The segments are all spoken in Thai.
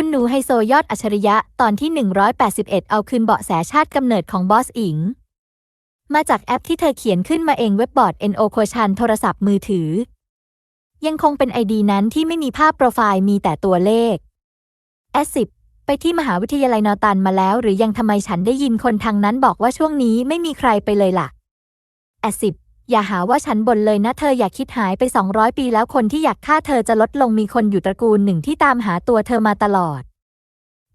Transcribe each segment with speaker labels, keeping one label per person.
Speaker 1: คุณหนูไฮโซยอดอัจฉริยะตอนที่ 181 เอาคืนเบาะแสชาติกำเนิดของบอสอิง มาจากแอปที่เธอเขียนขึ้นมาเองเว็บบอร์ด NO โคชันโทรศัพท์มือถือ ยังคงเป็นไอดีนั้นที่ไม่มีภาพโปรไฟล์มีแต่ตัวเลข S10 ไปที่มหาวิทยาลัยนอตันมาแล้ว หรือยังทำไมฉันได้ยินคนทางนั้นบอกว่าช่วงนี้ไม่มีใครไปเลยล่ะ S10 อย่าหาว่าฉันบ่นเลยนะเธออย่าคิดหายไป 200 ปีแล้วคนที่อยากฆ่าเธอจะลดลงมีคนอยู่ตระกูลหนึ่งที่ตามหาตัวเธอมาตลอด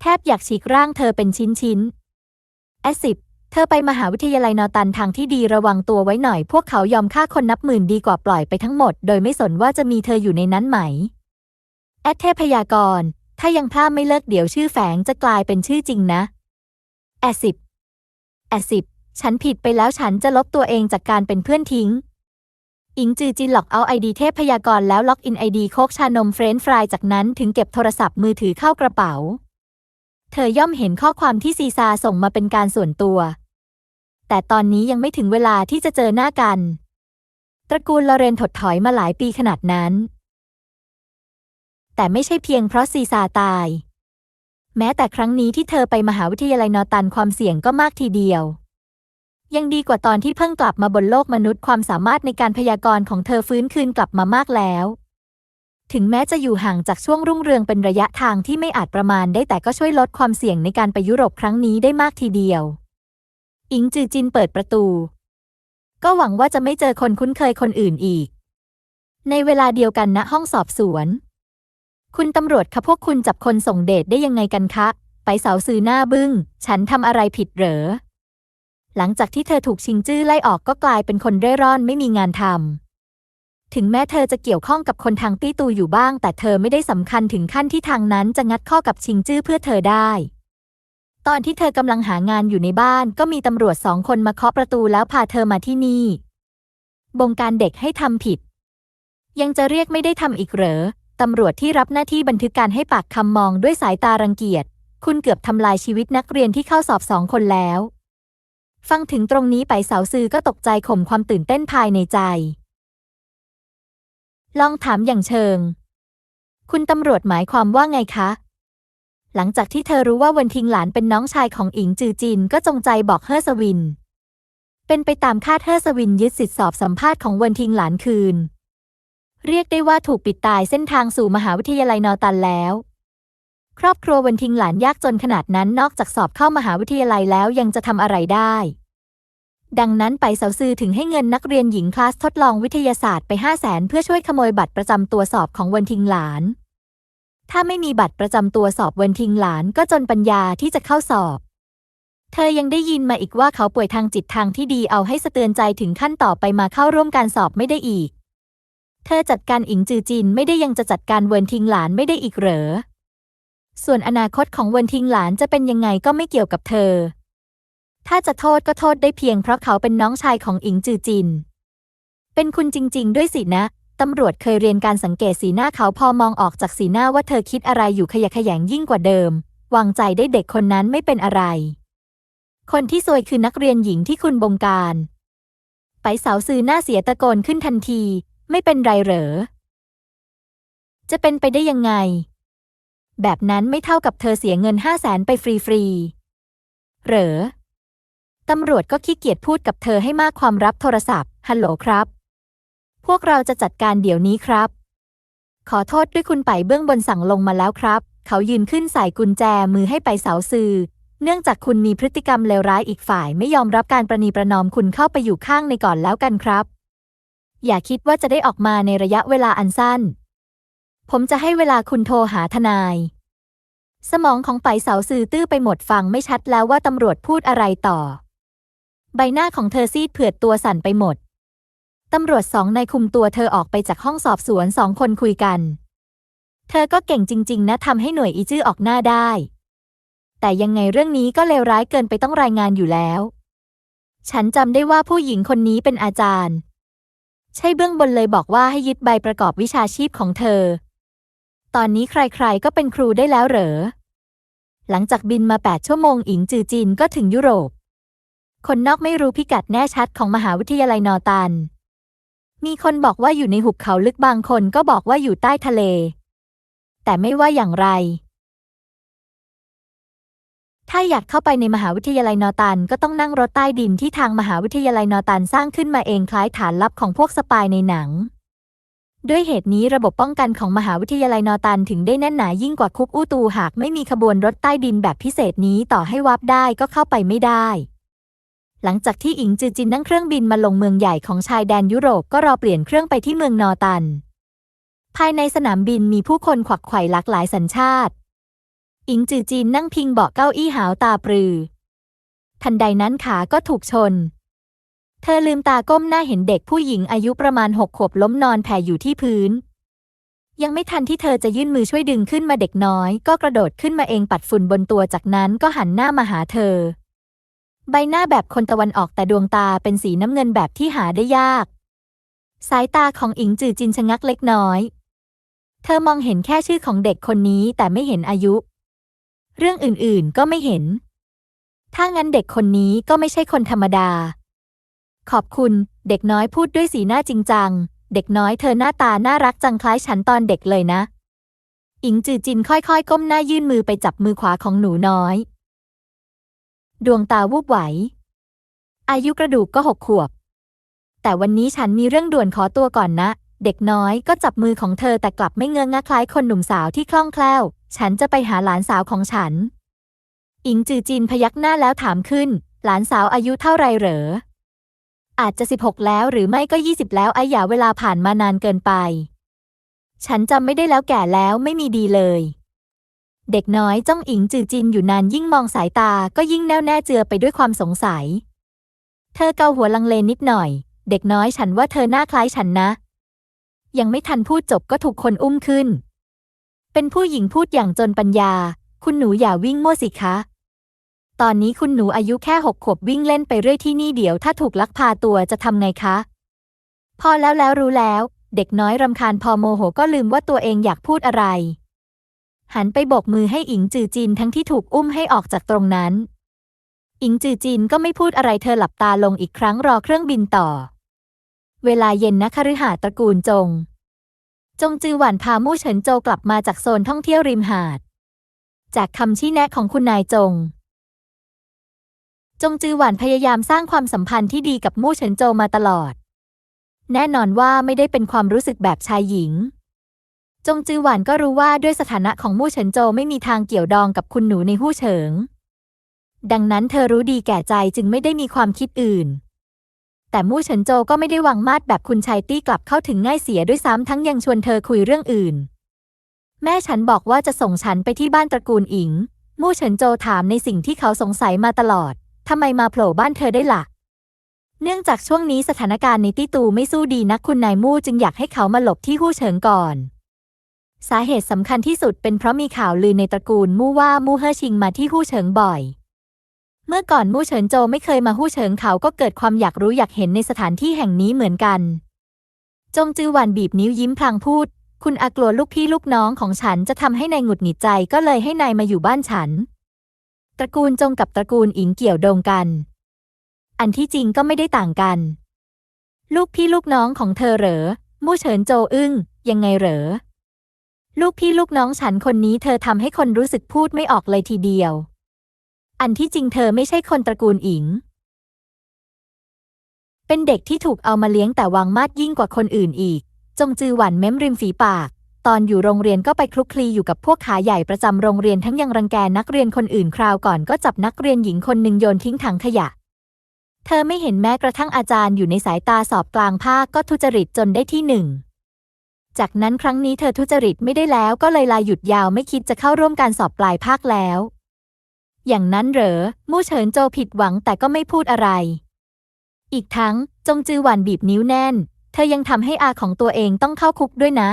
Speaker 1: แทบอยากฉีกร่างเธอเป็นชิ้นชิ้นแอสิบเธอไปมหาวิทยาลัยนอตันทางที่ดีระวังตัวไว้หน่อย พวกเขายอมฆ่าคนนับหมื่นดีกว่าปล่อยไปทั้งหมด โดยไม่สนว่าจะมีเธออยู่ในนั้นไหม แอดเทพยากร ถ้ายังพลาดไม่เลิกเดี๋ยวชื่อแฝงจะกลายเป็นชื่อจริงนะ แอสิบแอสิบ ฉันผิดไปแล้วฉันจะลบตัวเองจากการเป็นเพื่อนทิ้ง อิงจือจินหลอกเอาไอดีเทพพยากรแล้วล็อกอินไอดีโคกชานมเฟรนช์ฟรายจากนั้นถึงเก็บโทรศัพท์มือถือเข้ากระเป๋า เธอย่อมเห็นข้อความที่ซีซาส่งมาเป็นการส่วนตัว แต่ตอนนี้ยังไม่ถึงเวลาที่จะเจอหน้ากัน ตระกูลลอเรนถดถอยมาหลายปีขนาดนั้น แต่ไม่ใช่เพียงเพราะซีซาตาย แม้แต่ครั้งนี้ที่เธอไปมหาวิทยาลัยนอตันความเสี่ยงก็มากทีเดียว ยังดีกว่าตอนที่เพิ่งกลับมาบนโลกมนุษย์ความสามารถในการพยากรณ์ของเธอฟื้นคืนกลับมามากแล้ว ถึงแม้จะอยู่ห่างจากช่วงรุ่งเรืองเป็นระยะทางที่ไม่อาจประมาณได้แต่ก็ช่วยลดความเสี่ยงในการไปยุโรปครั้งนี้ได้มากทีเดียว อิงจือจินเปิดประตู ก็หวังว่าจะไม่เจอคนคุ้นเคยคนอื่นอีก ในเวลาเดียวกันณห้องสอบสวน คุณตำรวจคะพวกคุณจับคนส่งเดทได้ยังไงกันคะ ไปเสาซื้อหน้าบึง้ง ฉันทำอะไรผิดเหรอ หลังจากที่เธอถูกชิงจื้อไล่ออกก็กลายเป็นคนเร่ร่อนไม่มีงานทำ ถึงแม้เธอจะเกี่ยวข้องกับคนทางตี้ตูอยู่บ้าง แต่เธอไม่ได้สำคัญถึงขั้นที่ทางนั้นจะงัดข้อกับชิงจื้อเพื่อเธอได้ ตอนที่เธอกำลังหางานอยู่ในบ้านก็มีตำรวจสองคนมาเคาะประตูแล้วพาเธอมาที่นี่ บงการเด็กให้ทำผิด ยังจะเรียกไม่ได้ทำอีกเหรอตำรวจที่รับหน้าที่บันทึกการให้ปากคำมองด้วยสายตารังเกียจ คุณเกือบทำลายชีวิตนักเรียนที่เข้าสอบสองคนแล้ว ฟังถึงตรงนี้ไปเสาซือก็ตกใจข่มความตื่นเต้นภายในใจ ลองถามอย่างเชิง คุณตำรวจหมายความว่าไงคะ หลังจากที่เธอรู้ว่าเวนทิงหลานเป็นน้องชายของอิงจือจินก็จงใจบอกเฮอสวิน เป็นไปตามคาดเฮอสวินยึดสิทธิสอบสัมภาษณ์ของเวนทิงหลานคืน เรียกได้ว่าถูกปิดตายเส้นทางสู่มหาวิทยาลัยนอตันแล้ว ครอบครัวเวนทิงหลานยากจนขนาดนั้นนอกจากสอบเข้ามหาวิทยาลัยแล้วยังจะทำอะไรได้ ดังนั้นไปเสาซือถึงให้เงินนักเรียนหญิงคลาสทดลองวิทยาศาสตร์ไปห้าแสนเพื่อช่วยขโมยบัตรประจำตัวสอบของเวนทิงหลาน ถ้าไม่มีบัตรประจำตัวสอบเวนทิงหลานก็จนปัญญาที่จะเข้าสอบ เธอยังได้ยินมาอีกว่าเขาป่วยทางจิตทางที่ดีเอาให้สะเตือนใจถึงขั้นต่อไปมาเข้าร่วมการสอบไม่ได้อีก เธอจัดการอิงจือจินไม่ได้ยังจะจัดการเวินทิงหลานไม่ได้อีกเหรอ ส่วนอนาคตของเวินทิงหลานจะเป็นยังไงก็ไม่เกี่ยวกับเธอ ถ้าจะโทษก็โทษได้เพียงเพราะเขาเป็นน้องชายของอิงจือจิน เป็นคุณจริง ๆ ด้วยสินะ ตำรวจเคยเรียนการสังเกตสีหน้าเขาพอมองออกจากสีหน้าว่าเธอคิดอะไรอยู่ขยะแขยงยิ่งกว่าเดิม วางใจได้เด็กคนนั้นไม่เป็นอะไร คนที่ซวยคือนักเรียนหญิงที่คุณบงการ ไปเสาซื้อหน้าเสียตะโกนขึ้นทันที ไม่เป็นไรเหรอ จะเป็นไปได้ยังไง แบบนั้นไม่เท่ากับเธอเสียเงินห้าแสนไปฟรีๆ เหรอ ตำรวจก็ขี้เกียจพูดกับเธอให้มากความรับโทรศัพท์ ฮัลโหลครับ พวกเราจะจัดการเดี๋ยวนี้ครับ ขอโทษด้วยคุณไปเบื้องบนสั่งลงมาแล้วครับ เขายืนขึ้นใส่กุญแจมือให้ไปเสาซือเนื่องจากคุณมีพฤติกรรมเลวร้ายอีกฝ่ายไม่ยอมรับการประนีประนอมคุณเข้าไปอยู่ข้างในก่อนแล้วกันครับ อย่าคิดว่าจะได้ออกมาในระยะเวลาอันสั้น ผมจะให้เวลาคุณโทรหาทนาย สมองของไปเสาซื่อตื้อไปหมดฟังไม่ชัดแล้วว่าตำรวจพูดอะไรต่อ ใบหน้าของเธอซีดเผือดตัวสั่นไปหมด ตำรวจสองนายคุมตัวเธอออกไปจากห้องสอบสวนสองคนคุยกัน เธอก็เก่งจริง ๆ นะทำให้หน่วยอีจื้อออกหน้าได้ แต่ยังไงเรื่องนี้ก็เลวร้ายเกินไปต้องรายงานอยู่แล้ว ฉันจำได้ว่าผู้หญิงคนนี้เป็นอาจารย์ ใช่เบื้องบนเลยบอกว่าให้ยึดใบประกอบวิชาชีพของเธอ ตอนนี้ใครๆก็เป็นครูได้แล้วเหรอ หลังจากบินมา 8 ชั่วโมงอิงจือจินก็ถึงยุโรป คนนอกไม่รู้พิกัดแน่ชัดของมหาวิทยาลัยนอตัน มีคนบอกว่าอยู่ในหุบเขาลึกบางคนก็บอกว่าอยู่ใต้ทะเล แต่ไม่ว่าอย่างไร ถ้าอยากเข้าไปในมหาวิทยาลัยนอตันก็ต้องนั่งรถใต้ดินที่ทางมหาวิทยาลัยนอตันสร้างขึ้นมาเองคล้ายฐานลับของพวกสปายในหนัง ด้วยเหตุนี้ระบบป้องกันของมหาวิทยาลัยนอตันถึงได้แน่นหนายิ่งกว่าคุกอู้ตูหากไม่มีขบวนรถใต้ดินแบบพิเศษนี้ต่อให้วับได้ก็เข้าไปไม่ได้ หลังจากที่อิงจือจินนั่งเครื่องบินมาลงเมืองใหญ่ของชายแดนยุโรปก็รอเปลี่ยนเครื่องไปที่เมืองนอตัน ภายในสนามบินมีผู้คนขวักไขว่หลากหลายสัญชาติ อิงจือจินนั่งพิงเบาะเก้าอี้หาวตาปรือ ทันใดนั้นขาก็ถูกชน เธอลืมตาก้มหน้าเห็นเด็กผู้หญิงอายุประมาณหกขวบล้มนอนแผ่อยู่ที่พื้น ยังไม่ทันที่เธอจะยื่นมือช่วยดึงขึ้นมาเด็กน้อย ก็กระโดดขึ้นมาเองปัดฝุ่นบนตัวจากนั้นก็หันหน้ามาหาเธอ ใบหน้าแบบคนตะวันออกแต่ดวงตาเป็นสีน้ำเงินแบบที่หาได้ยาก สายตาของอิงจือจินชะงักเล็กน้อย เธอมองเห็นแค่ชื่อของเด็กคนนี้แต่ไม่เห็นอายุ เรื่องอื่นๆก็ไม่เห็น ถ้างั้นเด็กคนนี้ก็ไม่ใช่คนธรรมดา ขอบคุณ เด็กน้อยพูดด้วยสีหน้าจริงจัง เด็กน้อยเธอหน้าตาน่ารักจังคล้ายฉันตอนเด็กเลยนะ อิงจือจินค่อยๆ ก้มหน้ายื่นมือไปจับมือขวาของหนูน้อย ดวงตาวูบไหว อายุกระดูกก็หกขวบ แต่วันนี้ฉันมีเรื่องด่วนขอตัวก่อนนะ เด็กน้อยก็จับมือของเธอแต่กลับไม่เงื้องะคล้ายคนหนุ่มสาวที่คล่องแคล่ว ฉันจะไปหาหลานสาวของฉัน อิงจือจินพยักหน้าแล้วถามขึ้น หลานสาวอายุเท่าไรเหรอ อาจจะสิบหกแล้วหรือไม่ก็ยี่สิบแล้วไอ้หยาเวลาผ่านมานานเกินไป ฉันจำไม่ได้แล้วแก่แล้วไม่มีดีเลย เด็กน้อยจ้องอิงจือจินอยู่นานยิ่งมองสายตาก็ยิ่งแน่วแน่เจือไปด้วยความสงสัย เธอเกาหัวลังเลนิดหน่อย เด็กน้อยฉันว่าเธอหน้าคล้ายฉันนะ ยังไม่ทันพูดจบก็ถูกคนอุ้มขึ้น เป็นผู้หญิงพูดอย่างจนปัญญา คุณหนูอย่าวิ่งมั่วสิคะ ตอนนี้คุณหนูอายุแค่หกขวบวิ่งเล่นไปเรื่อยที่นี่เดี๋ยวถ้าถูกลักพาตัวจะทำไงคะ พอแล้วแล้วรู้แล้ว เด็กน้อยรำคาญพอโมโหก็ลืมว่าตัวเองอยากพูดอะไร หันไปโบกมือให้อิงจือจินทั้งที่ถูกอุ้มให้ออกจากตรงนั้น อิงจือจินก็ไม่พูดอะไรเธอหลับตาลงอีกครั้งรอเครื่องบินต่อ เวลาเย็นนะคฤหาสน์ตระกูลจง จงจือหวันพามู่เฉินโจกลับมาจากโซนท่องเที่ยวริมหาด จากคำชี้แนะของคุณนายจง จงจือหวันพยายามสร้างความสัมพันธ์ที่ดีกับมู่เฉินโจมาตลอด แน่นอนว่าไม่ได้เป็นความรู้สึกแบบชายหญิง จงจือหวันก็รู้ว่าด้วยสถานะของมู่เฉินโจไม่มีทางเกี่ยวดองกับคุณหนูในหู้เฉิง ดังนั้นเธอรู้ดีแก่ใจจึงไม่ได้มีความคิดอื่น แต่มู่เฉินโจก็ไม่ได้วังมาดแบบคุณชายตี้กลับเข้าถึงง่ายเสียด้วยซ้ำทั้งยังชวนเธอคุยเรื่องอื่น แม่ฉันบอกว่าจะส่งฉันไปที่บ้านตระกูลอิง มู่เฉินโจถามในสิ่งที่เขาสงสัยมาตลอด ทำไมมาโผล่บ้านเธอได้ละ่ะ เนื่องจากช่วงนี้สถานการณ์ในตี้ตูไม่สู้ดีนักคุณนายมู่จึงอยากให้เขามาหลบที่หู้เฉิงก่อน สาเหตุสำคัญที่สุดเป็นเพราะมีข่าวลือในตระกูลมู่ว่ามู่เฮ่อชิงมาที่หู้เฉิงบ่อย เมื่อก่อนมู่เฉินโจไม่เคยมาหู้เฉิงเขาก็เกิดความอยากรู้อยากเห็นในสถานที่แห่งนี้เหมือนกัน จงจือหวันบีบนิ้วยิ้มพลางพูด คุณอากลัวลูกพี่ลูกน้องของฉันจะทำให้นายหงุดหงิดใจก็เลยให้นายมาอยู่บ้านฉัน ตระกูลจงกับตระกูลอิงเกี่ยวโดงกัน อันที่จริงก็ไม่ได้ต่างกัน ลูกพี่ลูกน้องของเธอเหรอ มู่เฉินโจอึ้ง ยังไงเหรอ ลูกพี่ลูกน้องฉันคนนี้เธอทำให้คนรู้สึกพูดไม่ออกเลยทีเดียว อันที่จริงเธอไม่ใช่คนตระกูลอิง เป็นเด็กที่ถูกเอามาเลี้ยงแต่วางมาดยิ่งกว่าคนอื่นอีก จงจือหวันเม้มริมฝีปาก ตอนอยู่โรงเรียนก็ไปคลุกคลีอยู่กับพวกขาใหญ่ประจำโรงเรียนทั้งยังรังแกนักเรียนคนอื่นคราวก่อนก็จับนักเรียนหญิงคนหนึ่งโยนทิ้งถังขยะ เธอไม่เห็นแม้กระทั่งอาจารย์อยู่ในสายตาสอบกลางภาคก็ทุจริตจนได้ที่หนึ่ง จากนั้นครั้งนี้เธอทุจริตไม่ได้แล้วก็เลยลาหยุดยาวไม่คิดจะเข้าร่วมการสอบปลายภาคแล้ว อย่างนั้นเหรอ มู่เฉินโจผิดหวังแต่ก็ไม่พูดอะไร อีกทั้งจงจือหวันบีบนิ้วแน่น เธอยังทำให้อาของตัวเองต้องเข้าคุกด้วยนะ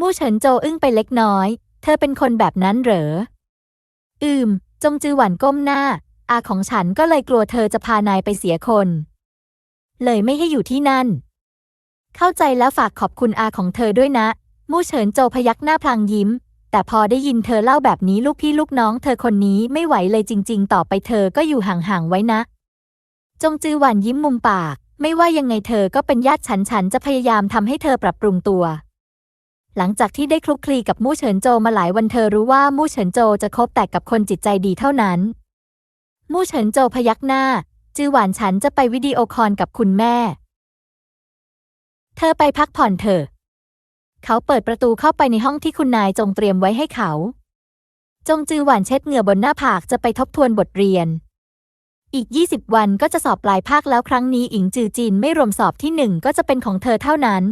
Speaker 1: มู่เฉินโจอึ้งไปเล็กน้อย เธอเป็นคนแบบนั้นเหรอ อืม จงจือหวันก้มหน้า อาของฉันก็เลยกลัวเธอจะพานายไปเสียคน เลยไม่ให้อยู่ที่นั่น เข้าใจแล้วฝากขอบคุณอาของเธอด้วยนะ มู่เฉินโจพยักหน้าพลางยิ้ม แต่พอได้ยินเธอเล่าแบบนี้ลูกพี่ลูกน้องเธอคนนี้ไม่ไหวเลยจริง ๆ ต่อไปเธอก็อยู่ห่างๆไว้นะ จงจือหวันยิ้มมุมปาก ไม่ว่ายังไงเธอก็เป็นญาติฉันฉันจะพยายามทำให้เธอปรับปรุงตัว หลังจากที่ได้คลุกคลีกับมู่เฉินโจมาหลายวันเธอรู้ว่ามู่เฉินโจจะคบแต่กับคนจิตใจดีเท่านั้น มู่เฉินโจพยักหน้า จือหวานฉันจะไปวิดีโอคอลกับคุณแม่ เธอไปพักผ่อนเถอะ เขาเปิดประตูเข้าไปในห้องที่คุณนายจงเตรียมไว้ให้เขา จงจือหวานเช็ดเหงื่อบนหน้าผากจะไปทบทวนบทเรียน อีก 20 วันก็จะสอบปลายภาคแล้วครั้งนี้อิงจือจีนไม่รวมสอบที่หนึ่งก็จะเป็นของเธอเท่านั้น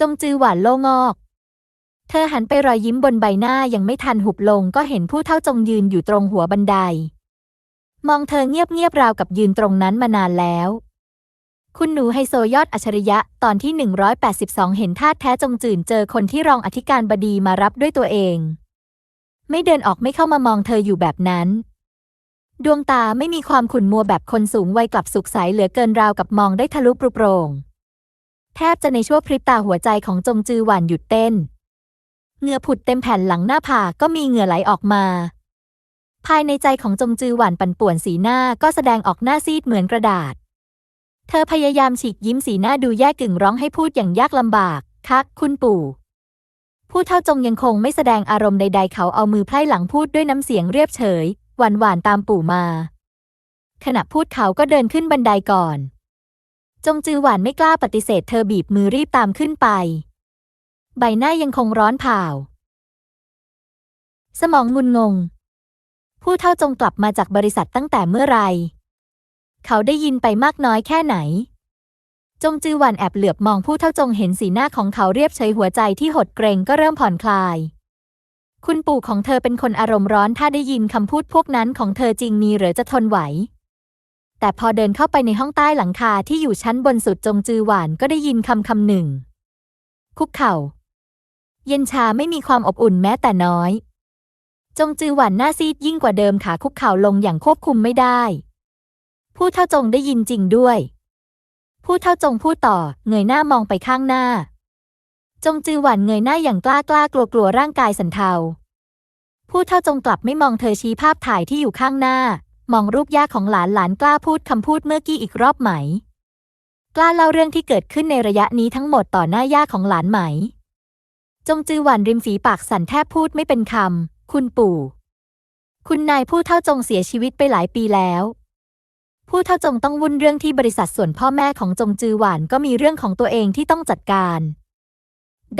Speaker 1: จงจือหวานโล่งอกเธอหันไปรอยยิ้มบนใบหน้ายังไม่ทันหุบลงก็เห็นผู้เท่าจงยืนอยู่ตรงหัวบันได มองเธอเงียบๆราวกับยืนตรงนั้นมานานแล้ว คุณหนูไฮโซยอดอัจฉริยะตอนที่ 182 เห็นท่าแท้จงจื่นเจอคนที่รองอธิการบดีมารับด้วยตัวเอง ไม่เดินออกไม่เข้ามามองเธออยู่แบบนั้น ดวงตาไม่มีความขุ่นมัวแบบคนสูงวัยกลับสุขใสเหลือเกินราวกับมองได้ทะลุปรุโปร่ง ทบจะในชั่วพริบตาหัวใจของจงจือหวานหยุดเต้น เหงื่อผุดเต็มแผ่นหลังหน้าผากก็มีเหงื่อไหลออกมา ภายในใจของจงจือหวานปั่นป่วนสีหน้าก็แสดงออกหน้าซีดเหมือนกระดาษ เธอพยายามฉีกยิ้มสีหน้าดูแย่กึ่งร้องให้พูดอย่างยากลำบากคะคุณปู่ผู้เท่าจงยังคงไม่แสดงอารมณ์ใด ๆ เขาเอามือไพร่หลังพูดด้วยน้ำเสียงเรียบเฉยหวานหวานๆตามปู่มา ขณะพูดเขาก็เดินขึ้นบันไดก่อน จงจือหวานไม่กล้าปฏิเสธเธอบีบมือรีบตามขึ้นไป ใบหน้ายังคงร้อนเผาสมองงุนงง ผู้เท่าจงกลับมาจากบริษัทตั้งแต่เมื่อไร เขาได้ยินไปมากน้อยแค่ไหน จงจือหวันแอบเหลือบมองผู้เท่าจงเห็นสีหน้าของเขาเรียบเฉยหัวใจที่หดเกรงก็เริ่มผ่อนคลาย คุณปู่ของเธอเป็นคนอารมณ์ร้อนถ้าได้ยินคำพูดพวกนั้นของเธอจริงมีหรือจะทนไหว แต่พอเดินเข้าไปในห้องใต้หลังคาที่อยู่ชั้นบนสุดจงจือหวานก็ได้ยินคำคำหนึ่ง คุกเข่า เย็นชาไม่มีความอบอุ่นแม้แต่น้อย จงจือหวันหน้าซีดยิ่งกว่าเดิมขาคุกเข่าลงอย่างควบคุมไม่ได้ ผู้เท่าจงได้ยินจริงด้วย ผู้เท่าจงพูดต่อเงยหน้ามองไปข้างหน้า จงจือหวันเงยหน้าอย่างกล้ากล้ากลัวกลัวร่างกายสันเทาผู้เท่าจงกลับไม่มองเธอชี้ภาพถ่ายที่อยู่ข้างหน้า มองรูปย่าของหลานหลานกล้าพูดคำพูดเมื่อกี้อีกรอบไหม กล้าเล่าเรื่องที่เกิดขึ้นในระยะนี้ทั้งหมดต่อหน้าย่าของหลานไหม จงจือหวันริมฝีปากสั่นแทบพูดไม่เป็นคำ คุณปู่ คุณนายผู้เท่าจงเสียชีวิตไปหลายปีแล้ว ผู้เท่าจงต้องวุ่นเรื่องที่บริษัทส่วนพ่อแม่ของจงจือหวานก็มีเรื่องของตัวเองที่ต้องจัดการ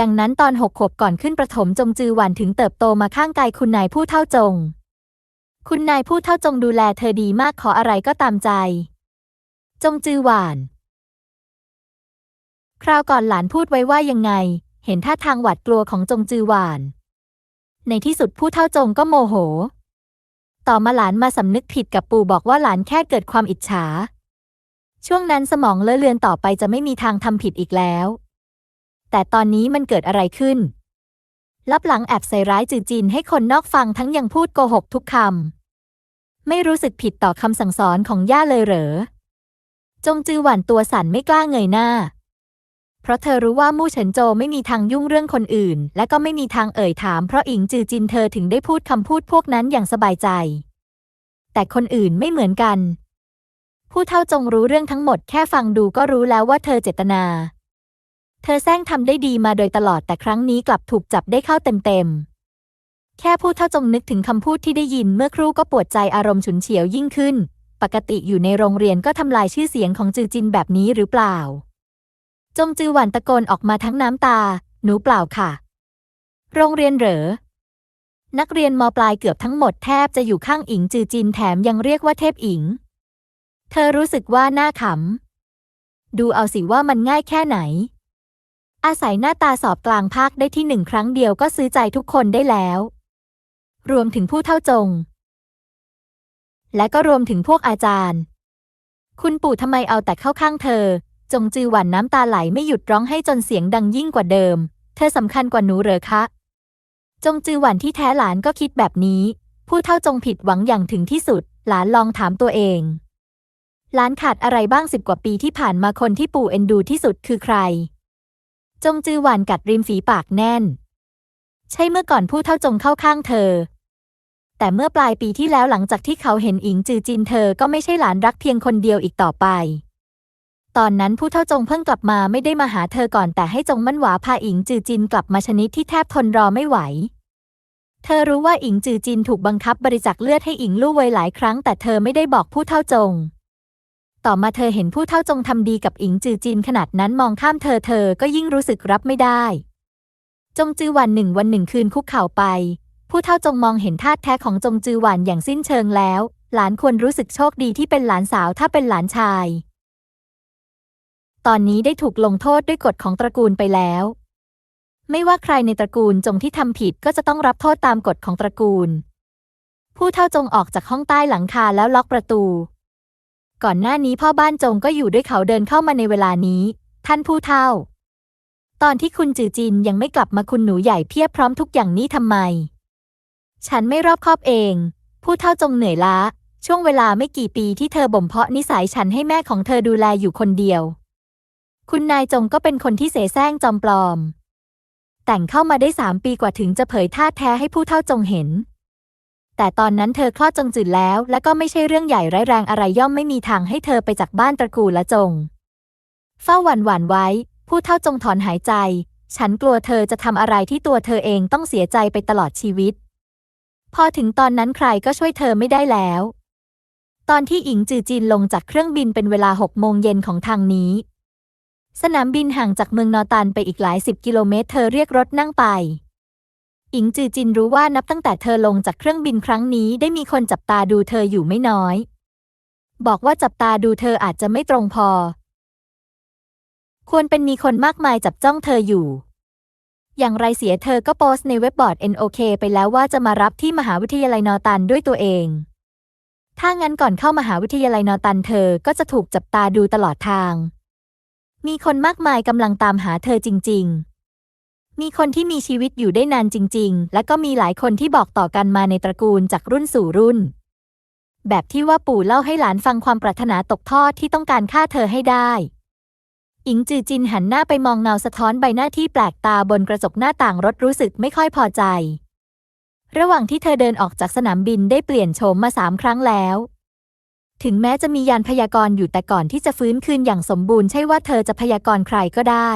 Speaker 1: ดังนั้นตอนหกขวบก่อนขึ้นประถมจงจือหวานถึงเติบโตมาข้างกายคุณนายผู้เท่าจง คุณนายผู้เท่าจงดูแลเธอดีมากขออะไรก็ตามใจ จงจือหวาน คราวก่อนหลานพูดไว้ว่ายังไง เห็นท่าทางหวาดกลัวของจงจือหวาน ในที่สุดผู้เท่าจงก็โมโห ต่อมาหลานมาสำนึกผิดกับปู่บอกว่าหลานแค่เกิดความอิจฉา ช่วงนั้นสมองเลอะเลือนต่อไปจะไม่มีทางทำผิดอีกแล้ว แต่ตอนนี้มันเกิดอะไรขึ้น ลับหลังแอบใส่ร้ายจือจีนให้คนนอกฟังทั้งยังพูดโกหกทุกคำ ไม่รู้สึกผิดต่อคำสั่งสอนของย่าเลยเหรอ จงจือหวันตัวสั่นไม่กล้าเงยหน้า เพราะเธอรู้ว่ามู่เฉินโจไม่มีทางยุ่งเรื่องคนอื่น และก็ไม่มีทางเอ่ยถามเพราะอิงจือจินเธอถึงได้พูดคำพูดพวกนั้นอย่างสบายใจ แต่คนอื่นไม่เหมือนกัน ผู้เท่าจงรู้เรื่องทั้งหมดแค่ฟังดูก็รู้แล้วว่าเธอเจตนา เธอแซงทำได้ดีมาโดยตลอดแต่ครั้งนี้กลับถูกจับได้เข้าเต็มๆ แค่ผู้เท่าจงนึกถึงคำพูดที่ได้ยินเมื่อครู่ก็ปวดใจอารมณ์ฉุนเฉียวยิ่งขึ้น ปกติอยู่ในโรงเรียนก็ทำลายชื่อเสียงของจือจินแบบนี้หรือเปล่า จงจือหวันตะโกนออกมาทั้งน้ำตา หนูเปล่าค่ะ โรงเรียนเหรอ นักเรียนมปลายเกือบทั้งหมดแทบจะอยู่ข้างอิงจือจินแถมยังเรียกว่าเทพอิง เธอรู้สึกว่าหน้าขำดูเอาสิว่ามันง่ายแค่ไหน อาศัยหน้าตาสอบกลางภาคได้ที่หนึ่งครั้งเดียวก็ซื้อใจทุกคนได้แล้ว รวมถึงผู้เท่าจง และก็รวมถึงพวกอาจารย์ คุณปู่ทำไมเอาแต่เข้าข้างเธอ จงจือหวันน้ำตาไหลไม่หยุดร้องให้จนเสียงดังยิ่งกว่าเดิม เธอสำคัญกว่าหนูเหรอคะ จงจือหวันที่แท้หลานก็คิดแบบนี้ ผู้เท่าจงผิดหวังอย่างถึงที่สุด หลานลองถามตัวเองหลานขาดอะไรบ้างสิบกว่าปีที่ผ่านมาคนที่ปู่เอ็นดูที่สุดคือใคร จงจือหวันกัดริมฝีปากแน่น ใช่เมื่อก่อนผู้เท่าจงเข้าข้างเธอ แต่เมื่อปลายปีที่แล้วหลังจากที่เขาเห็นอิงจือจินเธอก็ไม่ใช่หลานรักเพียงคนเดียวอีกต่อไปตตอนนั้นผู้เท่าจงเพิ่งกลับมาไม่ได้มาหาเธอก่อนแต่ให้จงมั่นหวาพาอิงจือจินกลับมาชนิดที่แทบทนรอไม่ไหว เธอรู้ว่าอิงจือจินถูกบังคับบริจาคเลือดให้อิงลู่เวยหลายครั้ง แต่เธอไม่ได้บอกผู้เท่าจง ต่อมาเธอเห็นผู้เท่าจงทำดีกับอิงจือจินขนาดนั้นมองข้ามเธอเธอก็ยิ่งรู้สึกรับไม่ได้ จงจือหวันหนึ่งวันหนึ่งคืนคุกเข่าไป ผู้เท่าจงมองเห็นท่าแท้ของจงจือหวันอย่างสิ้นเชิงแล้ว หลานควรรู้สึกโชคดีที่เป็นหลานสาวถ้าเป็นหลานชาย ตอนนี้ได้ถูกลงโทษด้วยกฎของตระกูลไปแล้ว ไม่ว่าใครในตระกูลจงที่ทำผิดก็จะต้องรับโทษตามกฎของตระกูล ผู้เท่าจงออกจากห้องใต้หลังคาแล้วล็อกประตู ก่อนหน้านี้พ่อบ้านจงก็อยู่ด้วยเขาเดินเข้ามาในเวลานี้ ท่านผู้เท่า ตอนที่คุณจือจินยังไม่กลับมาคุณหนูใหญ่เพียบพร้อมทุกอย่างนี้ทำไม ฉันไม่รอบคอบเอง ผู้เท่าจงเหนื่อยล้า ช่วงเวลาไม่กี่ปีที่เธอบ่มเพาะนิสัยฉันให้แม่ของเธอดูแลอยู่คนเดียว คุณนายจงก็เป็นคนที่เสแสร้งจอมปลอม แต่งเข้ามาได้สามปีกว่าถึงจะเผยท่าแท้ให้ผู้เท่าจงเห็น แต่ตอนนั้นเธอคลอดจงจืดแล้ว และก็ไม่ใช่เรื่องใหญ่ร้ายแรงอะไรย่อมไม่มีทางให้เธอไปจากบ้านตระกูลละจง เฝ้าหวั่นหวั่นไว้ ผู้เท่าจงถอนหายใจ ฉันกลัวเธอจะทำอะไรที่ตัวเธอเองต้องเสียใจไปตลอดชีวิต พอถึงตอนนั้นใครก็ช่วยเธอไม่ได้แล้ว ตอนที่อิงจือจินลงจากเครื่องบินเป็นเวลาหกโมงเย็นของทางนี้ สนามบินห่างจากเมืองนอตันไปอีกหลายสิบกิโลเมตร เธอเรียกรถนั่งไป อิงจือจินรู้ว่านับตั้งแต่เธอลงจากเครื่องบินครั้งนี้ได้มีคนจับตาดูเธออยู่ไม่น้อย บอกว่าจับตาดูเธออาจจะไม่ตรงพอ ควรเป็นมีคนมากมายจับจ้องเธออยู่ อย่างไรเสียเธอก็โพสต์ในเว็บบอร์ด NOK ไปแล้วว่าจะมารับที่มหาวิทยาลัยนอตันด้วยตัวเอง ถ้างั้นก่อนเข้ามหาวิทยาลัยนอตันเธอก็จะถูกจับตาดูตลอดทาง มีคนมากมายกำลังตามหาเธอจริง ๆ มีคนที่มีชีวิตอยู่ได้นานจริง ๆ และก็มีหลายคนที่บอกต่อกันมาในตระกูลจากรุ่นสู่รุ่น แบบที่ว่าปู่เล่าให้หลานฟังความปรารถนาตกทอดที่ต้องการฆ่าเธอให้ได้ อิงจือจินหันหน้าไปมองเงาสะท้อนใบหน้าที่แปลกตาบนกระจกหน้าต่างรถรู้สึกไม่ค่อยพอใจ ระหว่างที่เธอเดินออกจากสนามบินได้เปลี่ยนโฉมมาสามครั้งแล้วถึงแม้จะมียานพยากรณ์อยู่แต่ก่อนที่จะฟื้นคืนอย่างสมบูรณ์ใช่ว่าเธอจะพยากรณ์ใครก็ได้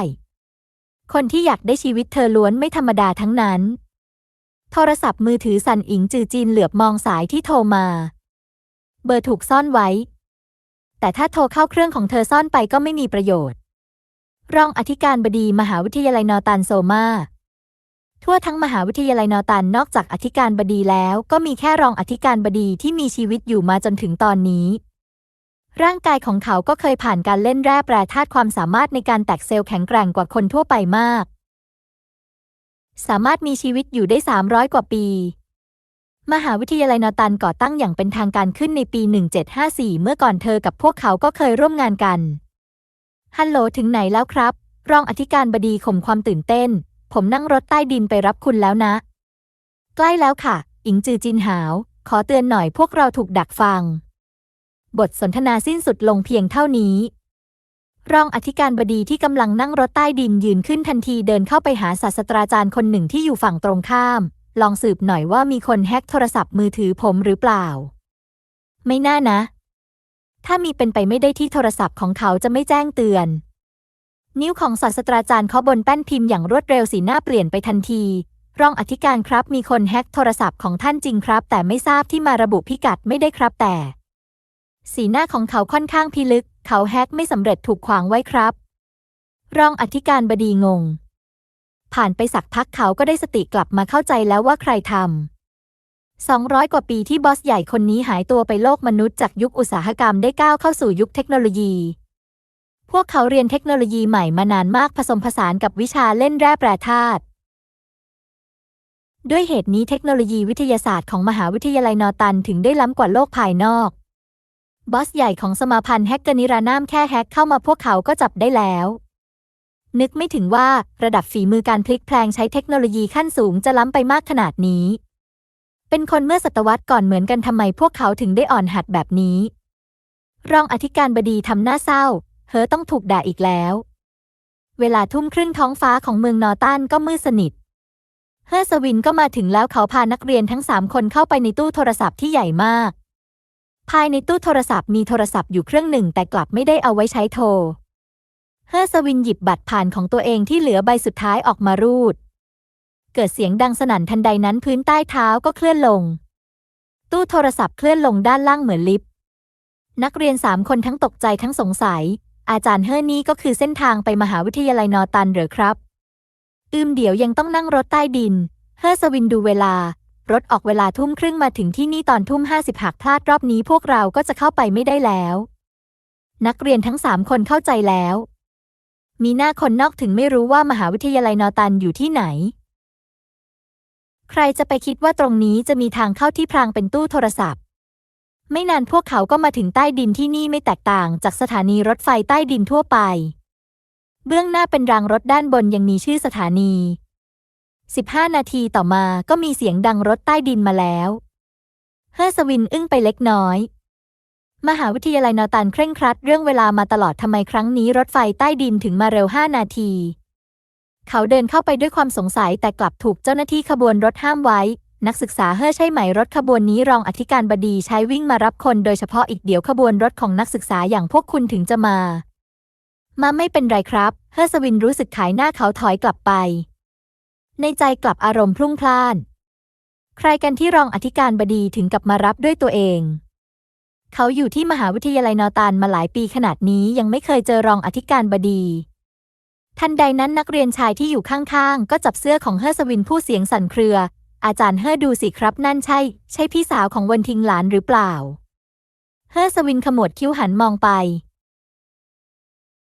Speaker 1: คนที่อยากได้ชีวิตเธอล้วนไม่ธรรมดาทั้งนั้น โทรศัพท์มือถือสันอิงจือจีนเหลือบมองสายที่โทรมา เบอร์ถูกซ่อนไว้ แต่ถ้าโทรเข้าเครื่องของเธอซ่อนไปก็ไม่มีประโยชน์ รองอธิการบดีมหาวิทยาลัยนอตันโซมา ทั่วทั้งมหาวิทยาลัยนอตันนอกจากอธิการบดีแล้ว ก็มีแค่รองอธิการบดีที่มีชีวิตอยู่มาจนถึงตอนนี้ ร่างกายของเขาก็เคยผ่านการเล่นแร่แปรธาตุความสามารถในการแตกเซลล์แข็งแกร่งกว่าคนทั่วไปมาก สามารถมีชีวิตอยู่ได้ 300 กว่าปี มหาวิทยาลัยนอตันก่อตั้งอย่างเป็นทางการขึ้นในปี 1754 เมื่อก่อนเธอกับพวกเขาก็เคยร่วมงานกัน ฮัลโหลถึงไหนแล้วครับ รองอธิการบดีข่มความตื่นเต้น ผมนั่งรถใต้ดินไปรับคุณแล้วนะ ใกล้แล้วค่ะ อิงจือจินหาว ขอเตือนหน่อยพวกเราถูกดักฟัง บทสนทนาสิ้นสุดลงเพียงเท่านี้ รองอธิการบดีที่กำลังนั่งรถใต้ดินยืนขึ้นทันทีเดินเข้าไปหาศาสตราจารย์คนหนึ่งที่อยู่ฝั่งตรงข้าม ลองสืบหน่อยว่ามีคนแฮ็กโทรศัพท์มือถือผมหรือเปล่า ไม่น่านะ ถ้ามีเป็นไปไม่ได้ที่โทรศัพท์ของเขาจะไม่แจ้งเตือน นิ้วของศาสตราจารย์เคาะบนแป้นพิมพ์อย่างรวดเร็วสีหน้าเปลี่ยนไปทันทีรองอธิการครับมีคนแฮ็กโทรศัพท์ของท่านจริงครับ แต่ไม่ทราบที่มาระบุพิกัดไม่ได้ครับแต่ สีหน้าของเขาค่อนข้างพิลึก เขาแฮ็กไม่สำเร็จถูกขวางไว้ครับ รองอธิการบดีงง ผ่านไปสักพักเขาก็ได้สติกลับมาเข้าใจแล้วว่าใครทำ200 กว่าปีที่บอสใหญ่คนนี้หายตัวไปโลกมนุษย์จากยุคอุตสาหกรรมได้ก้าวเข้าสู่ยุคเทคโนโลยี พวกเขาเรียนเทคโนโลยีใหม่มานานมากผสมผสานกับวิชาเล่นแร่แปรธาตุ ด้วยเหตุนี้เทคโนโลยีวิทยาศาสตร์ของมหาวิทยาลัยนอตันถึงได้ล้ำกว่าโลกภายนอก บอสใหญ่ของสมาพันธ์แฮกเกอร์นิรานามแค่แฮกเข้ามาพวกเขาก็จับได้แล้ว นึกไม่ถึงว่าระดับฝีมือการพลิกแพลงใช้เทคโนโลยีขั้นสูงจะล้ำไปมากขนาดนี้ เป็นคนเมื่อศตวรรษก่อนเหมือนกันทำไมพวกเขาถึงได้อ่อนหัดแบบนี้ รองอธิการบดีทำหน้าเศร้า เฮอต้องถูกด่าอีกแล้ว เวลาทุ่มครึ่งท้องฟ้าของเมืองนอตันก็มืดสนิทเฮอร์สวินก็มาถึงแล้วเขาพานักเรียนทั้งสามคนเข้าไปในตู้โทรศัพท์ที่ใหญ่มาก ภายในตู้โทรศัพท์มีโทรศัพท์อยู่เครื่องหนึ่งแต่กลับไม่ได้เอาไว้ใช้โทร เฮอร์สวินหยิบบัตรผ่านของตัวเองที่เหลือใบสุดท้ายออกมารูด เกิดเสียงดังสนั่นทันใดนั้นพื้นใต้เท้าก็เคลื่อนลง ตู้โทรศัพท์เคลื่อนลงด้านล่างเหมือนลิฟต์ นักเรียนสามคนทั้งตกใจทั้งสงสัย อาจารย์เฮอร์นี่ก็คือเส้นทางไปมหาวิทยาลัยนอตันเหรอครับ อืมเดี๋ยวยังต้องนั่งรถใต้ดิน เฮอร์สวินดูเวลา รถออกเวลาทุ่มครึ่งมาถึงที่นี่ตอนทุ่มห้าสิบหากพลาดรอบนี้พวกเราก็จะเข้าไปไม่ได้แล้ว นักเรียนทั้งสามคนเข้าใจแล้ว มีหน้าคนนอกถึงไม่รู้ว่ามหาวิทยาลัยนอตันอยู่ที่ไหน ใครจะไปคิดว่าตรงนี้จะมีทางเข้าที่พรางเป็นตู้โทรศัพท์ ไม่นานพวกเขาก็มาถึงใต้ดินที่นี่ไม่แตกต่างจากสถานีรถไฟใต้ดินทั่วไป เบื้องหน้าเป็นรางรถด้านบนยังมีชื่อสถานี 15 นาทีต่อมาก็มีเสียงดังรถใต้ดินมาแล้วเฮอร์สวินอึ้งไปเล็กน้อย มหาวิทยาลัยนอตันเคร่งครัดเรื่องเวลามาตลอดทำไมครั้งนี้รถไฟใต้ดินถึงมาเร็ว 5 นาที เขาเดินเข้าไปด้วยความสงสัยแต่กลับถูกเจ้าหน้าที่ขบวนรถห้ามไว้ นักศึกษาเฮอใช่ไหมรถขบวนนี้รองอธิการบดีใช้วิ่งมารับคนโดยเฉพาะอีกเดี๋ยวขบวนรถของนักศึกษาอย่างพวกคุณถึงจะมา มาไม่เป็นไรครับ เฮอร์สวินรู้สึกขายหน้าเขาถอยกลับไป ในใจกลับอารมณ์พรุ่งพล่าน ใครกันที่รองอธิการบดีถึงกับมารับด้วยตัวเอง เขาอยู่ที่มหาวิทยาลัยนอตานมาหลายปีขนาดนี้ยังไม่เคยเจอรองอธิการบดี ทันใดนั้นนักเรียนชายที่อยู่ข้างๆ ก็จับเสื้อของเฮอร์สวินผู้เสียงสั่นเครือ อาจารย์เฮอร์ดูสิครับนั่นใช่ ใช่พี่สาวของเวนทิงหลานหรือเปล่า เฮอร์สวินขมวดคิ้วหันมองไป